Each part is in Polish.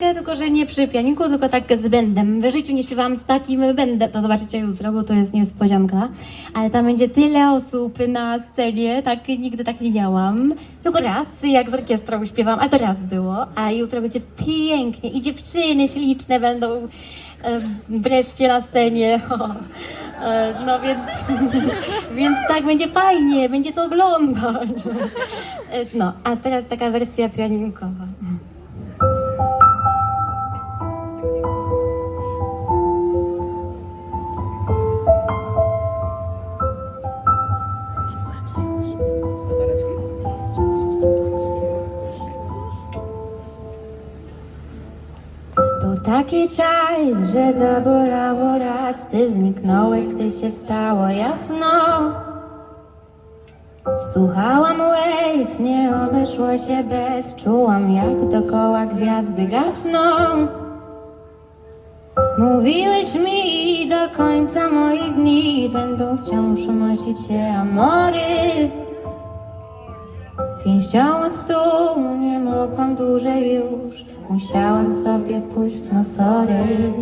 Tylko, że nie przy pianiku, tylko tak z bendem. W życiu nie śpiewałam z takim bendem. To zobaczycie jutro, bo to jest niespodzianka. Ale tam będzie tyle osób na scenie, tak nigdy tak nie miałam. Tylko raz, jak z orkiestrą śpiewam, ale to raz było. A jutro będzie pięknie i dziewczyny śliczne będą e, wreszcie na scenie. E, no więc, więc tak będzie fajnie, będzie to oglądać. E, no, a teraz taka wersja pianinkowa. Taki czas, że zabolało raz. Ty zniknąłeś, gdy się stało jasno. Słuchałam Waze, nie obeszło się bez. Czułam jak dokoła gwiazdy gasną. Mówiłeś mi do końca moich dni Będą wciąż unosić się amory. Pięścią stół nie mogłam dłużej już Musiałam sobie pójść na sorry.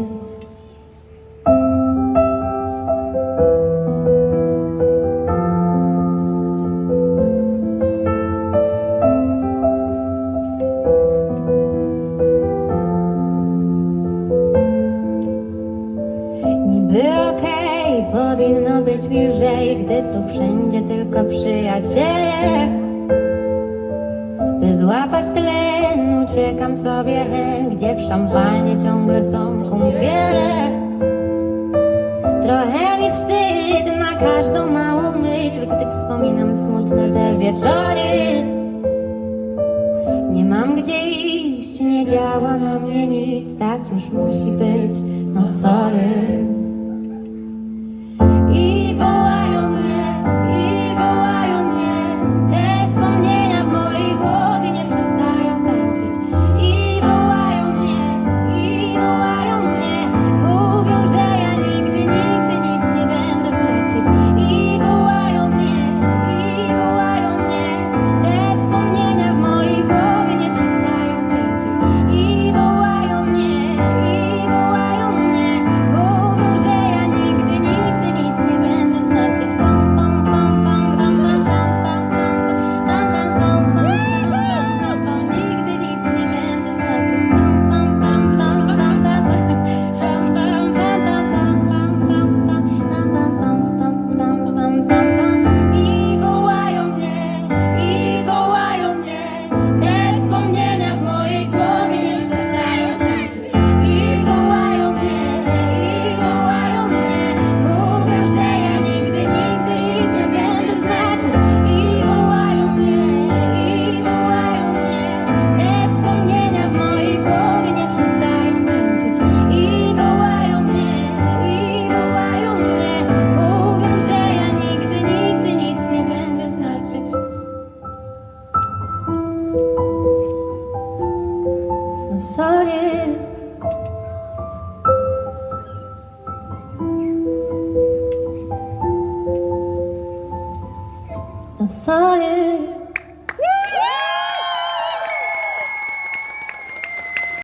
Niby okej, powinno być bliżej Gdy tu wszędzie tylko przyjaciele złapać tlen, uciekam sobie hen, gdzie w szampanie ciągle są kąpiele. Trochę mi wstyd na każdą małą myśl, gdy wspominam smutne te wieczory. Nie mam gdzie iść, nie działa na mnie nic, tak już musi być, no sorry. 낯설게